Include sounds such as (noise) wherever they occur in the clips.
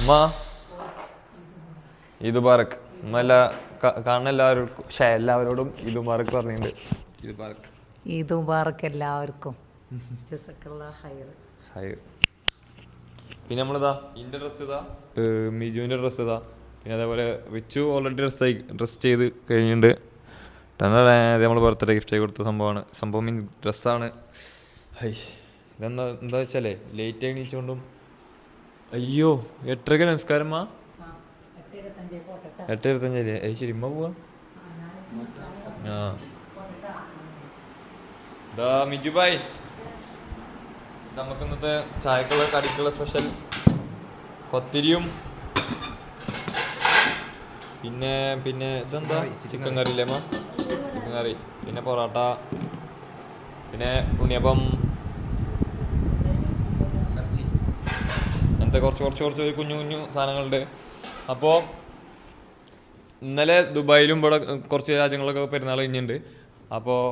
ഉമ്മ. ഇത് പറക്ക് ഉമ്മ എല്ലാ കാണുന്ന എല്ലാവർക്കും ഷേ എല്ലാവരോടും ഇത് പറക്ക് പറഞ്ഞിട്ടുണ്ട്. ഇത് പറക്ക് ഇത് മുബാറക്ക് എല്ലാവർക്കും. ഹൈർ പിന്നെ നമ്മളിതാ ഇന്റെ ഡ്രസ്സ് ഇതാ? മിജുവിന്റെ ഡ്രസ്സ് ഇതാ. പിന്നെ അതേപോലെ റിച്ചു ഓൾറെഡി ഡ്രസ് ആയി ഡ്രസ് ചെയ്ത് കഴിഞ്ഞിട്ടുണ്ട്. നമ്മൾ ബർത്ത്ഡേ ഗിഫ്റ്റ് ആയി കൊടുത്ത സംഭവമാണ്. സംഭവം മീൻസ് ഡ്രസ്സാണ് ഹൈ. ഇതെന്താ എന്താ വെച്ചാലേ ലേറ്റ് ആയി എണീച്ചുകൊണ്ടും അയ്യോ എട്ടരക്ക് നമസ്കാരം മാ. എട്ട് ഇരുപത്തഞ്ചല്ലേ അത് ശരി ഇമ്മ പോവാ. ആ ദാ മിജു ബായ് നമുക്ക് ഇന്നത്തെ ചായക്കുള്ള കടിക്കുള്ള സ്പെഷ്യൽ കൊത്തിരിയും. പിന്നെ പിന്നെ ഇതെന്താ? Chicken curry. ഇല്ലേ ചിക്കൻ കറി പിന്നെ പൊറോട്ട പിന്നെ ഉണ്ണിയപ്പം കുറച്ച് കുറച്ച് കുറച്ച് കുഞ്ഞു കുഞ്ഞു സാധനങ്ങളുണ്ട്. അപ്പോൾ ഇന്നലെ ദുബായിലും ഇവിടെ കുറച്ച് രാജ്യങ്ങളൊക്കെ പെരുന്നാൾ കഴിഞ്ഞിട്ടുണ്ട്. അപ്പോൾ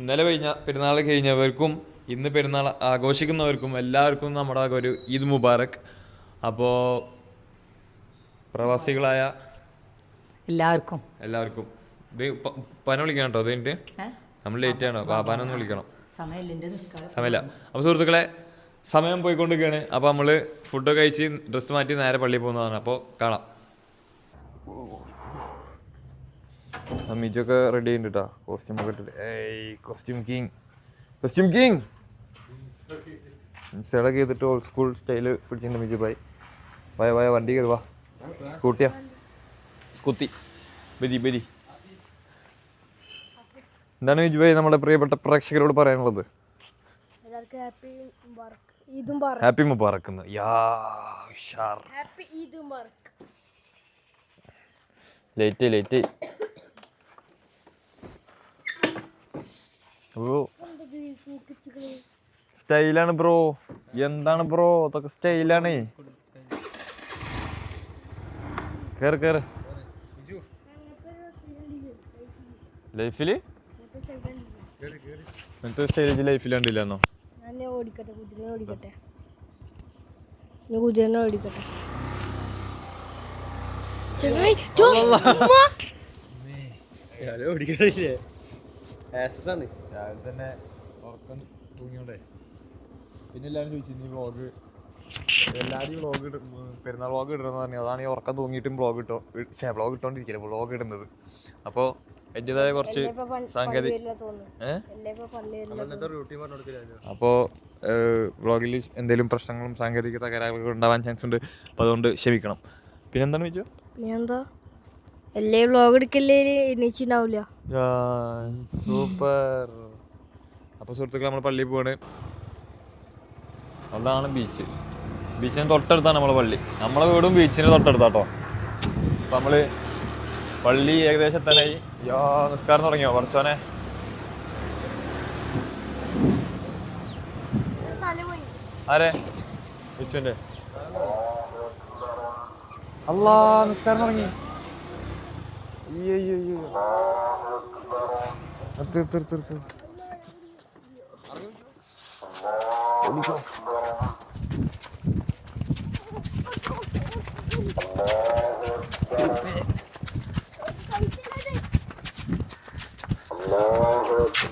ഇന്നലെ കഴിഞ്ഞ പെരുന്നാൾ കഴിഞ്ഞവർക്കും ഇന്ന് പെരുന്നാൾ ആഘോഷിക്കുന്നവർക്കും എല്ലാവർക്കും നമ്മുടെ ഒരു ഈദ് മുബാറക്. അപ്പോൾ പ്രവാസികളായ എല്ലാവർക്കും. എല്ലാവർക്കും. ഇത് പന വിളിക്കണം കേട്ടോ അതിന്റെ കഴിഞ്ഞിട്ട്? നമ്മൾ ലേറ്റ് ആണോ പാപ്പാനൊന്നും വിളിക്കണം. സമയമില്ല അപ്പോൾ സുഹൃത്തുക്കളെ സമയം പോയിക്കൊണ്ടിരിക്കുകയാണ്. അപ്പോൾ നമ്മൾ ഫുഡ് കഴിച്ച് ഡ്രസ്സ് മാറ്റി നേരെ പള്ളിയിൽ പോകുന്നതാണ്. അപ്പോൾ കാണാം. മിജൊക്കെ റെഡി ഉണ്ട് കേട്ടോ കോസ്റ്റ്യൂം ഒക്കെ ഇട്ടിട്ട്. ഏയ് costume king costume king select ചെയ്തിട്ട് ഓൾഡ് സ്കൂൾ സ്റ്റൈൽ പിടിച്ചിട്ടുണ്ട് മിജു ഭായി. വായ വായ വണ്ടി കയറി വാ. സ്കൂട്ടിയാ സ്കൂത്തി ബരി ബരി. എന്താണ് മിജു ഭായി നമ്മുടെ പ്രിയപ്പെട്ട പ്രേക്ഷകരോട് പറയാനുള്ളത്? എല്ലാവർക്കും ഹാപ്പി മുബാറക് ഈദ് ഹാപ്പി യാ ഉഷാർ. Happy Eid late late bro സ്റ്റൈലാണ് ബ്രോ. എന്താണ് ബ്രോ? അതൊക്കെ സ്റ്റൈലാണ് കേറ് കേറ്. ലൈഫിൽ എന്തോ സ്റ്റൈലേജ് ലൈഫിൽ കണ്ടില്ലെന്നോ? ഞാൻ ഓടിക്കട്ടെ കുതിരനെ ഓടിക്കട്ടെ. ഞാൻ കുതിരനെ ഓടിക്കട്ടെ. ചങ്ങായി. രാവിലെ തന്നെ ഉറക്കം തൂങ്ങിയോണ്ടേ. പിന്നെ എല്ലാവരും ചോദിച്ചു ഇനി വ്ളോഗ് എല്ലാവരും വ്ളോഗ് ഇടും പെരുന്നാൾ വ്ളോഗ് ഇടണമെന്ന് പറഞ്ഞു. അതാണ് ഈ ഉറക്കം തൂങ്ങിയിട്ടും വ്ളോഗ് ഇട്ടോ വ്ളോഗ് ഇട്ടോണ്ടിരിക്കില്ല വ്ളോഗ് ഇടുന്നത്. അപ്പോൾ എന്റെതായ കുറച്ച് സാങ്കേതിക അപ്പോൾ വ്ളോഗിൽ എന്തെങ്കിലും പ്രശ്നങ്ങളും സാങ്കേതിക തകരാറുകളും ഉണ്ടാവാൻ ചാൻസ് ഉണ്ട്. അപ്പോൾ അതുകൊണ്ട് ക്ഷമിക്കണം. പിന്നെന്താണ് വെച്ചു പിന്നെന്താ? എല്ലേ വ്ളോഗ് എടുക്കല്ലേ എണീച്ചിണ്ടാവില്ല സൂപ്പർ. അപ്പോൾ സുഹൃത്തുക്കൾ നമ്മൾ പള്ളി പോവാണ്. അതാണ് ബീച്ച് ബീച്ചിന് തൊട്ടടുത്താണ് നമ്മളെ പള്ളി. നമ്മളെ വീടും ബീച്ചിന് തൊട്ടടുത്താട്ടോ. അപ്പം നമ്മൾ പള്ളി ഏകദേശം തന്നെ യോ നിസ്കാരം തുടങ്ങിയോ? കുറച്ചോനെ ആരെ? വിച്ചുവിന്റെ അല്ലാ നിസ്കാരം തുടങ്ങി. അയ്യോ നിർത്ത് നിർത്ത്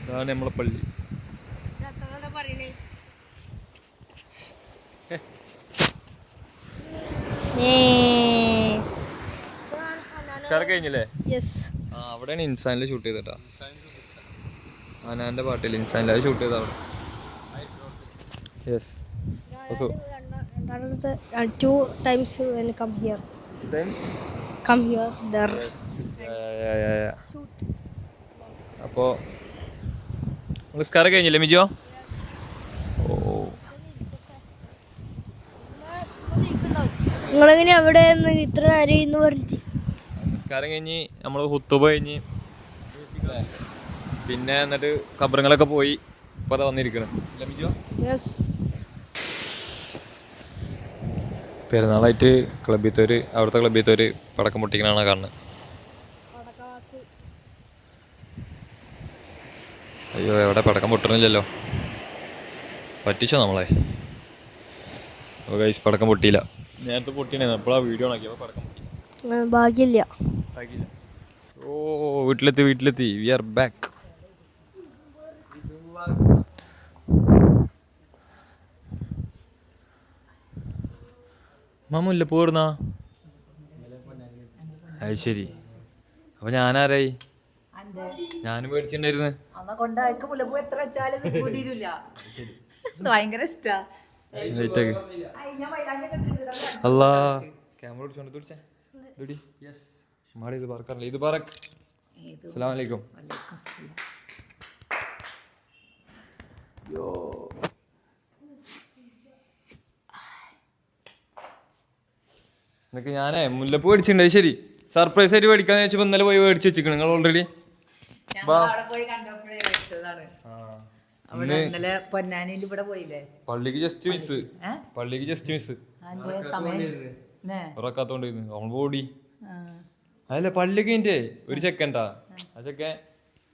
ഇതാണ് നമ്മളെ പള്ളി. നിസ്കാരം കഴിഞ്ഞില്ലേ? യെസ് ആ അവിടെയാണ് ഇൻസാനിൽ ഷൂട്ട് ചെയ്തിട്ടാ. ആനാന്റെ പാട്ടില്ല ഇൻസ്റ്റാനിൽ അത് ഷൂട്ട് ചെയ്ത അവിടെ യെസ് ഹിയർ ദർ അപ്പോൾ നിസ്കാരം കഴിഞ്ഞില്ലേ മിജോ? ഓ. നിങ്ങളെങ്ങനെ അവിടെ ഇത്ര നേരം ഇന്ന് നിസ്കാരം കഴിഞ്ഞ് നമ്മൾ ഹുത്തുബ കഴിഞ്ഞ് പിന്നെ എന്നിട്ട് കബറങ്ങളൊക്കെ പോയി. ഇപ്പൊ അതാ വന്നിരിക്കണം മിജോ? യെസ് പെരുന്നാളായിട്ട് ക്ലബ്ബിത്തോര് അവിടുത്തെ ക്ലബ്ബിത്തോര് പടക്കം പൊട്ടിക്കണാണ് കാണുന്നത് അയ്യോ എവിടെ പടക്കം പൊട്ടണില്ലല്ലോ. പറ്റിച്ചോ നമ്മളെ? ഓ ഗൈസ് പടക്കം പൊട്ടിയില്ല. നേരത്തെ പൊട്ടിയാണ് നമ്മളാ വീഡിയോ ആക്കിയപ്പോൾ പടക്കം പൊട്ടി. ഭാഗ്യമില്ല. ഓ വീട്ടിലെത്തി വീട്ടിലെത്തി. വി ആർ ബാക്ക് മാമുല്ല പോർന്നാ അത് ശരി അപ്പൊ ഞാനാരായി? ഞാനും മേടിച്ചിട്ടുണ്ടായിരുന്നു. അമ്മ കൊണ്ടായിരിക്കും മുല്ലപ്പൂ എത്ര വെച്ചാലും ഭയങ്കര ഇഷ്ടാ. അല്ലാ ക്യാമറ പിടിച്ചോണ്ട് തുടിച്ചേ തുടി യെസ് മാടി ഇത് പറക്കാറില്ല? ഇത് പറക്ക്. അസ്സലാമു അലൈക്കും. വലൈക്കും എന്നൊക്കെ ഞാനേ മുല്ലപ്പൂ മേടിച്ചിട്ടുണ്ടായി ശരി. സർപ്രൈസ് ആയിട്ട് മേടിക്കാന്ന് വെച്ചപ്പോ ഇന്നലെ പോയി മേടിച്ച് വെച്ചിരിക്കണം നിങ്ങൾ ഓൾറെഡി പള്ളിക്ക് ജസ്റ്റ് മിസ് പള്ളിക്ക്. Just miss? ഉറക്കാത്തോണ്ട് പോടി അതല്ല പള്ളിക്ക് ഇന്റെ ഒരു ചെക്കൻട്ടാ ആ. ചെക്കൻ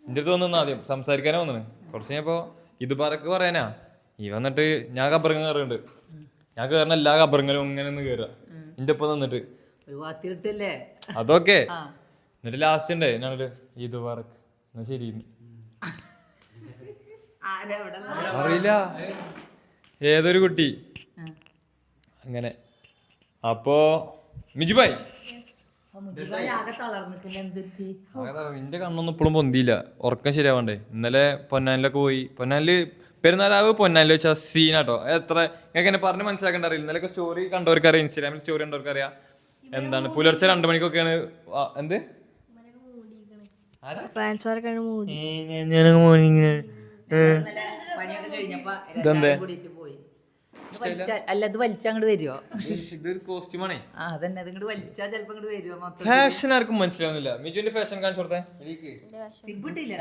എന്റെ അടുത്ത് വന്നു ആദ്യം. സംസാരിക്കാനാ വന്നു കുറച്ച് കഴിഞ്ഞപ്പോ ഇത് പറക്ക് പറയാനാ. ഈ വന്നിട്ട് ഞാൻ കബറിങ്ങ കയറുന്നുണ്ട് ഞാൻ കയറുന്ന എല്ലാ കബറിങ്ങലും ഇങ്ങനെ ഒന്ന് കയറുക എന്റെ ഒപ്പം നിന്നിട്ട്. ഒരു വാത്തി കിട്ടല്ലേ അതൊക്കെ എന്നിട്ട് ലാസ്റ്റ് ഉണ്ടേ. ഞാനൊരു ഇത് വർക്ക് എന്നാ ശരി. അറിയില്ല. ഏതൊരു കുട്ടി? അങ്ങനെ. അപ്പോ മിജുബായ്. നിന്റെ കണ്ണൊന്നും ഇപ്പോഴും പൊന്തിയില്ല. ഉറക്കം ശരിയാവണ്ടേ? ഇന്നലെ പൊന്നാനിലൊക്കെ പോയി. പൊന്നാനിൽ പെരുന്നാളാവ് പൊന്നാനിൽ വെച്ച സീനാട്ടോ എത്ര നിങ്ങൾക്ക് എന്നെ പറഞ്ഞ് മനസ്സിലാക്കേണ്ട അറിയില്ല. ഇന്നലെയൊക്കെ സ്റ്റോറി കണ്ടവർക്ക് അറിയാം ഇൻസ്റ്റാഗ്രാമിൽ സ്റ്റോറി കണ്ടവർക്ക് അറിയാം എന്താണ് പുലർച്ചെ രണ്ടു മണിക്കൊക്കെയാണ് എന്ത്? ഫാൻസാർക്കാണ് അല്ല ഇത് വലിച്ചങ്ങോട്ട് വരുമോ ഇതൊരു കോസ്റ്റ്യൂമാണേ. ആ അതന്നെ. അത് ഇങ്ങോട്ട് വലിച്ചാ ചെലപ്പോ ഇങ്ങോട്ട് വരുമോ മൊത്തം ഫാഷൻ ആർക്കും മനസ്സിലാവുന്നില്ല. മിജുവിന്റെ ഫാഷൻ കാണിച്ചു കൊടുത്തേ. എനിക്ക് സിബിട്ടില്ല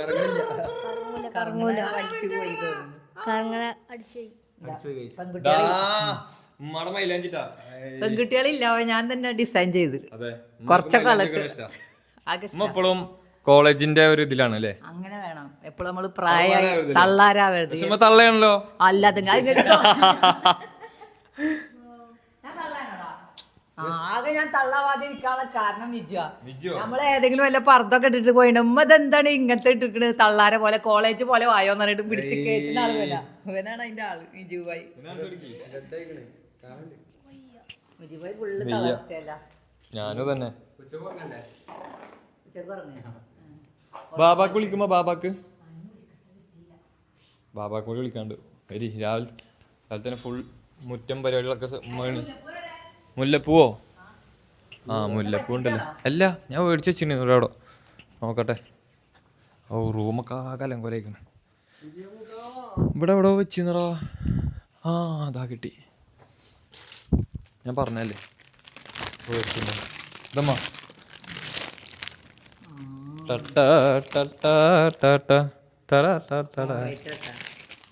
കറങ്ങണില്ല കറങ്ങൂല വലിച്ചു പോയി തോന്നുന്നു. കറങ്ങണ അടിച്ചു പെൺകുട്ടികളില്ല ഞാൻ തന്നെ ഡിസൈൻ ചെയ്ത്. അതെ. കുറച്ചൊക്കെ. ഇപ്പോഴും കോളേജിന്റെ ഒരു ഇതിലാണ് അല്ലേ? എപ്പോഴും നമ്മൾ പ്രായം തള്ളാരാവരുത് തള്ളയാണല്ലോ. അല്ലാതെ ആകെ ഞാൻ തള്ളാവാതിരിക്കാനുള്ള കാരണം വിജു നമ്മളെ ഏതെങ്കിലും വല്ല പർദ്ദൊക്കെ ഇട്ടിട്ട് പോയിട്ട് ഉമ്മ ഇതെന്താണ് ഇങ്ങനത്തെ ഇട്ടിട്ട് തള്ളാരെ പോലെ കോളേജ് പോലെ വായോ എന്ന് പറഞ്ഞിട്ട് പിടിച്ച് കയറ്റുന്ന ആൾ വരാ. ഇവനാണ് അതിന്റെ ആൾ വിജുഭായി വിജുഭായി ഫുള്ള് തളർച്ചയല്ല. ഞാനും തന്നെ ഉച്ചയ്ക്ക് പറഞ്ഞു ബാബാക്ക് വിളിക്കുമ്പോ ബാബാക്ക്. ബാബാക്ക് കൂടി വിളിക്കാണ്ട്. വരി രാവിലെ രാവിലെ തന്നെ ഫുൾ മുറ്റം പരിപാടികളൊക്കെ. മുല്ലപ്പൂവോ? ആ മുല്ലപ്പൂ ഉണ്ടല്ലോ. അല്ല ഞാൻ മേടിച്ച് വെച്ചിരുന്നു ഇവിടെ നോക്കട്ടെ. ഓ റൂമൊക്കെ ആകെ അലങ്കോലേക്കാണ് ഇവിടെ എവിടെ വെച്ചിരുന്നടാ ആ അതാ കിട്ടി. ഞാൻ പറഞ്ഞല്ലേ ഇതമ്മ. ടട്ട ടട്ട ടട്ട ടട ടട.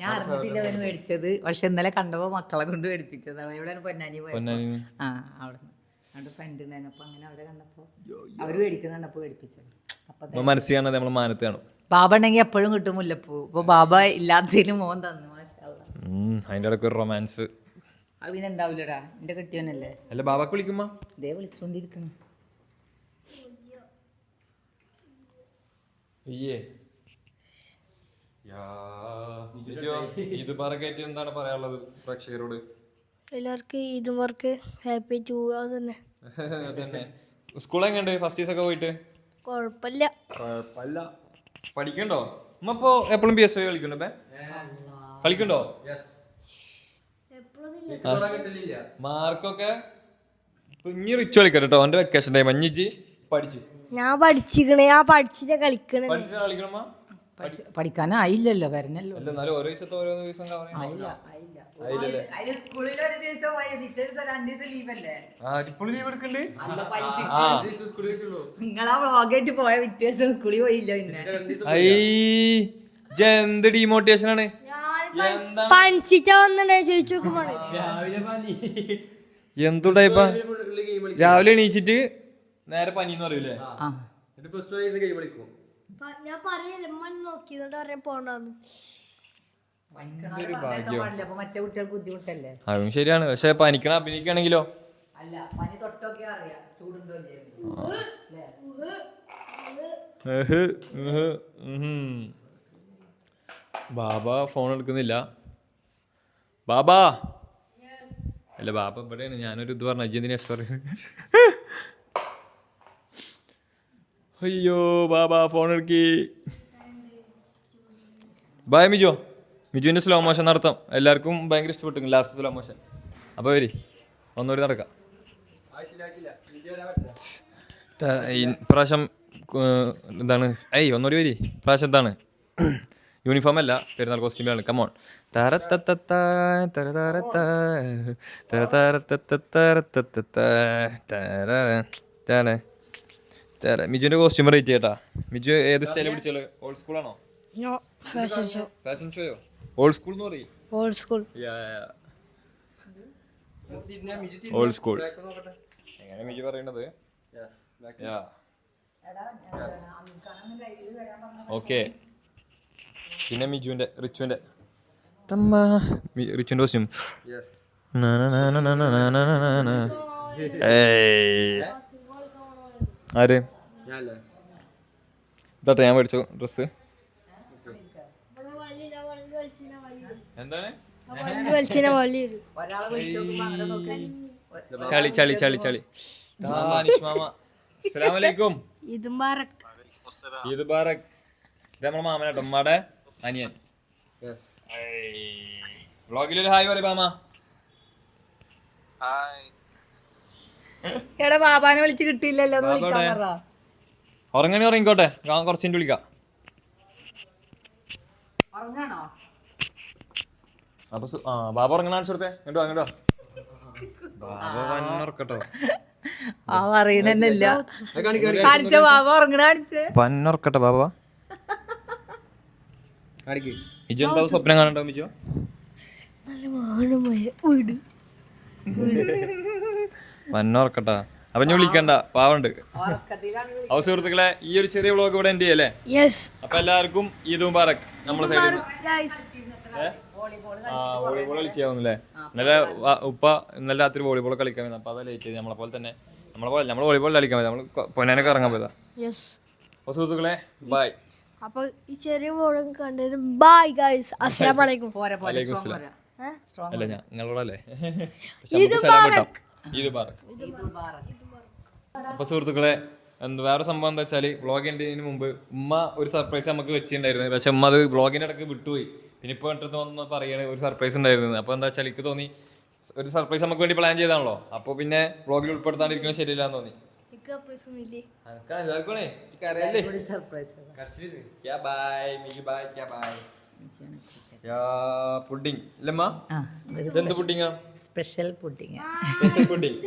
ഞാൻ അറിഞ്ഞിട്ടില്ല അവന് മേടിച്ചത്. പക്ഷെ ഇന്നലെ കണ്ടപ്പോ മക്കളെ കൊണ്ട് മേടിപ്പിച്ചതാണ്. എവിടെയാണ് പൊന്നാനി പോയത് ആ അവിടെ അവിടെ ഫ്രണ്ട് ഉണ്ടായിരുന്നു. അപ്പൊ അങ്ങനെ അവരെ കണ്ടപ്പോ അവർ മേടിക്കുന്ന കണ്ടപ്പോ മേടിപ്പിച്ചത് അപ്പൊ മനസ്സിൽ കാണാതെ നമ്മൾ മാനത്ത് കാണും. ബാബ ഉണ്ടെങ്കിൽ എപ്പോഴും കിട്ടും മുല്ലപ്പൂ. ഇപ്പൊ ബാബ ഇല്ലാത്തതിന് മോൻ തന്നു അതിന്റെ ഇടയ്ക്ക് ഒരു റൊമാൻസ്. അത് പിന്നെ ഉണ്ടാവില്ലടാ എന്റെ കെട്ടിയോനല്ലേ അല്ല ബാബക്ക് വിളിക്കുമ്പോ? ഇതേ വിളിച്ചോണ്ടിരിക്കണം അയ്യേ. ഇത് പറക്കേറ്റ് എന്താണ് പറയാനുള്ളത് പ്രേക്ഷകരോട്? എല്ലാവർക്കും ഇതുമാർക്ക് ഹാപ്പി ടു അത് തന്നെ തന്നെ സ്കൂൾ എങ്ങനെയുണ്ട് ഫസ്റ്റ് ഡേയ്സ് ഒക്കെ പോയിട്ട്? കുഴപ്പമില്ല കുഴപ്പമില്ല പഠിക്കണ്ടോ? ഉമ്മ ഇപ്പോ എപ്പോഴും പി എസ് ഫൈവ് കളിക്കണ്ടോ? കളിക്കണ്ടോ മാർക്കൊക്കെ ഇനി റിച്ച് കളിക്കട്ടെ കേട്ടോ അവന്റെ വെക്കേഷൻ ടൈം അഞ്ഞിച്ച് പഠിച്ച്. ഞാൻ പഠിച്ചിക്കണേ ഞാൻ പഠിച്ചിട്ട് കളിക്കണേ കളിക്കണമ്മ പഠിക്കാനായില്ലല്ലോ വരണല്ലോ അല്ല എന്നാലും ഓരോ ദിവസത്തെ ദിവസം. ആയില്ല അതിന് സ്കൂളിൽ ഒരു പിറ്റേ ദിവസം രണ്ട് ദിവസം ലീവല്ലേ ആ ലീവ് എടുക്കണ്ട്? അല്ല പനിച്ചിട്ട് ആ. നിങ്ങളാ വ്ളോഗായിട്ട് പോയ പിറ്റേ ദിവസം സ്കൂളിൽ പോയില്ല പിന്നെ. ഐ എന്ത് ഡീമോട്ടിവേഷൻ ആണ്? എന്താണ് പനിച്ചിട്ടാ വന്നിട്ടേ ചോദിച്ചു നോക്കുമ്പോ എന്തു ടൈപ്പാ രാവിലെ എണീച്ചിട്ട് നേരെ പനിന്ന് പറയൂലേ ആ. ഞാൻ പറയല്ലേ ഉമ്മ നോക്കിയതുകൊണ്ട് പറയാൻ അപ്പൊ മറ്റേ കുട്ടികൾക്ക് ബുദ്ധിമുട്ടല്ലേ? അതും ശരിയാണ് പക്ഷെ പനിക്കണ അഭിനയിക്കുകയാണെങ്കിലോ അല്ല പനി തൊട്ടൊക്കെ അറിയാം ചൂടുണ്ടോ. ബാബ ഫോൺ എടുക്കുന്നില്ല. ബാബാ. അല്ല ബാബ ഇവിടെയാണ് ഞാനൊരു ഇത് പറഞ്ഞു അജിന്തിനെ സോറി പറയുന്നത് അയ്യോ ബാബാ ഫോൺ എടുക്കി. ബായ് മിജോ. മിജുവിന്റെ സ്ലോ മോഷൻ നടത്താം. എല്ലാവർക്കും ഭയങ്കര ഇഷ്ടപ്പെട്ടു. ലാസ്റ്റ് സ്ലോ മോഷൻ അപ്പോൾ വരി. ഒന്നുകൂടി നടക്കാം. പ്രാവശ്യം എന്താണ്? ഏയ് ഒന്നുകൂടി വരി. പ്രാവശ്യം എന്താണ്? യൂണിഫോം അല്ല. പെരുന്നാൾ കോസ്റ്റ്യൂമിലാണ് കമോൺ മിജുവിന്റെ കോസ്റ്റ്യൂം റേറ്റ് ചെയ്യട്ടാ മിജു ഏത് സ്റ്റൈൽ പിടിച്ചാൽ ഓൾഡ് സ്കൂൾ ആണോ? നോ ഫാഷൻ ഷോ ഫാഷൻ ഷോയോ ഓൾഡ് സ്കൂൾ എന്ന് പറയും. ഓൾഡ് സ്കൂൾ ഓൾഡ് സ്കൂൾ എങ്ങനെ മിജു പറയണത്? ഓക്കെ പിന്നെ മിജുവിന്റെ റിച്ചുവിന്റെ. തമ്മ. മി- റിച്ചുവിന്റെ കോസ്റ്റ്യൂം ആര്? ഇതാട്ടെ ഞാൻ മേടിച്ചു ഡ്രസ് എന്താണ്? ചളി ചളി ചളി ചളി. അസ്സലാമലൈക്കും ഈദ് നമ്മുടെ മാമനാട്ടോ ഉമ്മയുടെ അനിയൻ. വ്ളോഗിലൊരു ഹായ് പറയും മാമ. എടാ ബാബാനെ വിളിച്ച് കിട്ടിയില്ലല്ലോ വിളിക്കാൻ? പറ ഉറങ്ങണി ഉറങ്ങിക്കോട്ടെ. ഞാൻ കുറച്ച് മിനിറ്റ് വിളിക്കാം. ഉറങ്ങാണോ? അപ്പൊ സു- ആ ബാബ ഉറങ്ങണ കാണിച്ചു കൊടുത്തേ. ഇങ്ങോട്ടോ അങ്ങോട്ടോ ബാബ വന്നുറക്കട്ടോ ആ പറയണില്ല കാണിച്ച ബാബ ഉറങ്ങണ കാണിച്ചേ. വന്നുറക്കട്ടെ ബാബ. ഇജു എന്താ സ്വപ്നം കാണണ്ടോ മിജോ? നല്ല മാണമായ വീട്. (laughs) വന്നുറക്കട്ടാ അപ്പൊ ഞാൻ വിളിക്കണ്ട. പാവണ്ട്. വിളി- അവ സുഹൃത്തുക്കളെ ഈ ഒരു ചെറിയ വ്ളോഗ് ഇവിടെ എന്റെ ചെയ്യല്ലേ? യെസ് അപ്പൊ എല്ലാവർക്കും ഈദ് മുബാറക്. നമ്മളെ സൈഡിൽ വോളിബോൾ ആ വോളിബോൾ കളിച്ചാവുന്നില്ലേ ഇന്നലെ ഉപ്പ ഇന്നലെ രാത്രി വോളിബോൾ കളിക്കാൻ വന്നു അപ്പൊ അതാ ലേറ്റ് ചെയ്ത്. നമ്മളെ പോലെ തന്നെ നമ്മളെ പോലെ നമ്മൾ വോളിബോൾ കളിക്കാൻ പോയി നമ്മൾ പൊന്നാനൊക്കെ ഇറങ്ങാൻ പോയതാ. യെസ് അപ്പൊ സുഹൃത്തുക്കളെ ബൈ അപ്പൊ ഈ ചെറിയ ബോളും കണ്ടതിന് ബൈ ഗൈസ് (laughs) അസ്സലാമലൈക്കും പോരെ പോരെ. അല്ല ഞാൻ നിങ്ങളോടല്ലേ ഈദ് ബാറക്. അപ്പൊ സുഹൃത്തുക്കളെ എന്ത് വേറെ സംഭവം എന്താ വെച്ചാൽ വ്ളോഗിന്റെ മുമ്പ് ഉമ്മ ഒരു സർപ്രൈസ് നമുക്ക് വെച്ചിട്ടുണ്ടായിരുന്നു. പക്ഷെ ഉമ്മ അത് വ്ളോഗിന്റെ ഇടയ്ക്ക് വിട്ടുപോയി. പിന്നെ ഇപ്പൊ ഇട്ട് തോന്നുന്ന പറയണ ഒരു സർപ്രൈസ് ഉണ്ടായിരുന്നു. അപ്പൊ എന്താ വെച്ചാൽ എനിക്ക് തോന്നി ഒരു സർപ്രൈസ് നമുക്ക് വേണ്ടി പ്ലാൻ ചെയ്താണല്ലോ. അപ്പൊ പിന്നെ വ്ളോഗിൽ ഉൾപ്പെടുത്താണ്ടിരിക്കുന്നത് ശരിയല്ലാന്ന് തോന്നി. എനിക്ക് പുഡിംഗ് ഇല്ലമ്മ സ്പെഷ്യൽ പുഡിങ് സ്പെഷ്യൽ പുഡിംഗ്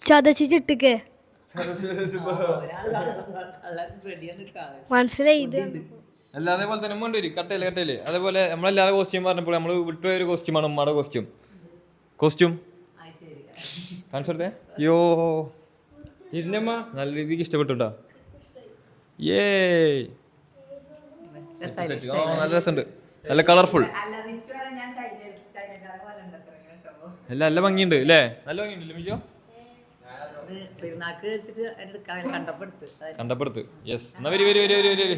ചതച്ചിട്ടിക്ക് മനസ്സിലായി ഇത്? അല്ല അതേപോലെ തന്നെ ഉമ്മ വരും കട്ടയിൽ കട്ടയിൽ. അതേപോലെ നമ്മളെല്ലാവരും കോസ്റ്റ്യൂം പറഞ്ഞപ്പോൾ നമ്മൾ വിട്ടുപോയ ഒരു കോസ്റ്റ്യൂമാണ് ഉമ്മയുടെ കോസ്റ്റ്യൂം കോസ്റ്റ്യൂം കാണിച്ചോട്ടെ യോ തിരിഞ്ഞമ്മ നല്ല രീതിക്ക് ഇഷ്ടപ്പെട്ടുട്ടോ. ഏ നല്ല രസമുണ്ട്. നല്ല കളർഫുൾ അല്ല നല്ല ഭംഗിയുണ്ട് അല്ലേ? നല്ല ഭംഗിയുണ്ട് മിജോ? കണ്ടപ്പെടുത്ത് യെസ് എന്നാ വരി വരി വരി വരി വരി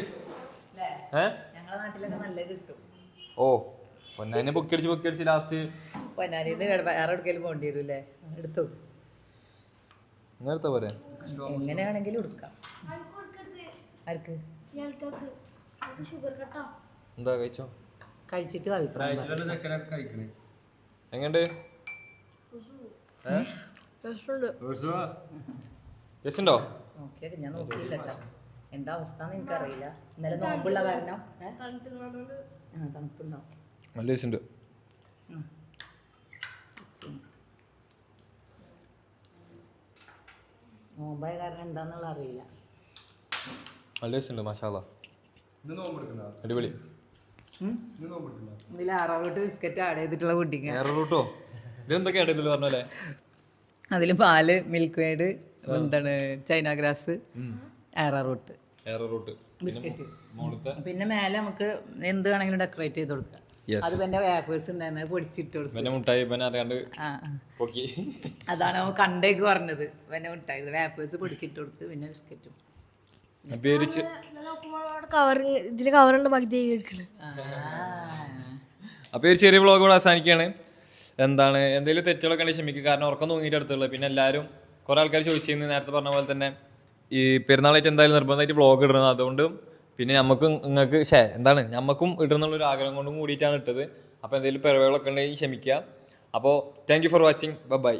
ഓ പൊന്നാനെ പൊക്കിയടിച്ച് പൊക്കിയടിച്ച് ലാസ്റ്റ് പൊന്നാരിന്ന് വേറെ എവിടേക്കെങ്കിലും പോകേണ്ടി വരും അല്ലേ? എടുത്തു. നേരത്തെ പോരെ? എങ്ങനെയാണെങ്കിലും എടുക്കാം. ആർക്ക് ഷുഗർ കട്ടാ എന്താ കഴിച്ചോ? കഴിച്ചിട്ട് അഭിപ്രായം പറ. എങ്ങണ്ട് ഞാൻ നോക്കിയില്ല കേട്ടോ. എന്താ അവസ്ഥ എന്ന് എനിക്കറിയില്ല. ഇന്നലെ നോമ്പുള്ള കാരണം ഏ? ആ തണുപ്പുണ്ടാവും. നല്ല ഉം. നോമ്പായ കാരണം എന്താന്നുള്ള അറിയില്ല. നല്ല മസാല അടിപൊളി. ഉം? ഇതിൽ അറവട്ട് ബിസ്ക്കറ്റ് ആഡ് ചെയ്തിട്ടുള്ള പുഡിങ് പറഞ്ഞല്ലേ അതിൽ പാൽ മിൽക്ക് മെയ്ഡ് എന്താണ് ചൈന ഗ്രാസ് ആറാറൂട്ട് ബിസ്ക്കറ്റ്. പിന്നെ മേലെ നമുക്ക് എന്ത് വേണമെങ്കിലും ഡെക്കറേറ്റ് ചെയ്ത് കൊടുക്കാം. Yes. അത് പിന്നെ വേഫേഴ്സ് ഉണ്ടായിരുന്നു പൊടിച്ചിട്ട്. പൊക്കി. അതാണ് കണ്ടേക്ക് പറഞ്ഞത്. പിന്നെ മുട്ടായി. വേഫേഴ്സ് പൊടിച്ചിട്ട് കൊടുത്ത് പിന്നെ ബിസ്ക്കറ്റും. കവറുണ്ട് പകുതി എടുക്കണ്. അപ്പോൾ ഒരു ചെറിയ വ്ളോഗ് കൂടെ അവസാനിക്കുകയാണ് എന്താണ് എന്തെങ്കിലും തെറ്റുകളൊക്കെ ഉണ്ടെങ്കിൽ ക്ഷമിക്കുക കാരണം ഉറക്കം തൂങ്ങിയിട്ട് അടുത്തുള്ളൂ. പിന്നെ എല്ലാവരും കുറേ ആൾക്കാർ ചോദിച്ചിരുന്നു നേരത്തെ പറഞ്ഞ പോലെ തന്നെ ഈ പെരുന്നാളായിട്ട് എന്തായാലും നിർബന്ധമായിട്ട് വ്ളോഗ് ഇടണം അതുകൊണ്ട് പിന്നെ നമുക്കും നിങ്ങൾക്ക് ഷേ എന്താണ് നമുക്കും ഇടുന്നുള്ളൊരു ആഗ്രഹം കൊണ്ടും കൂടിയിട്ടാണ് ഇട്ടത്. അപ്പോൾ എന്തെങ്കിലും പിറവുകളൊക്കെ ഉണ്ടെങ്കിൽ ക്ഷമിക്കുക. അപ്പോൾ thank you for watching bye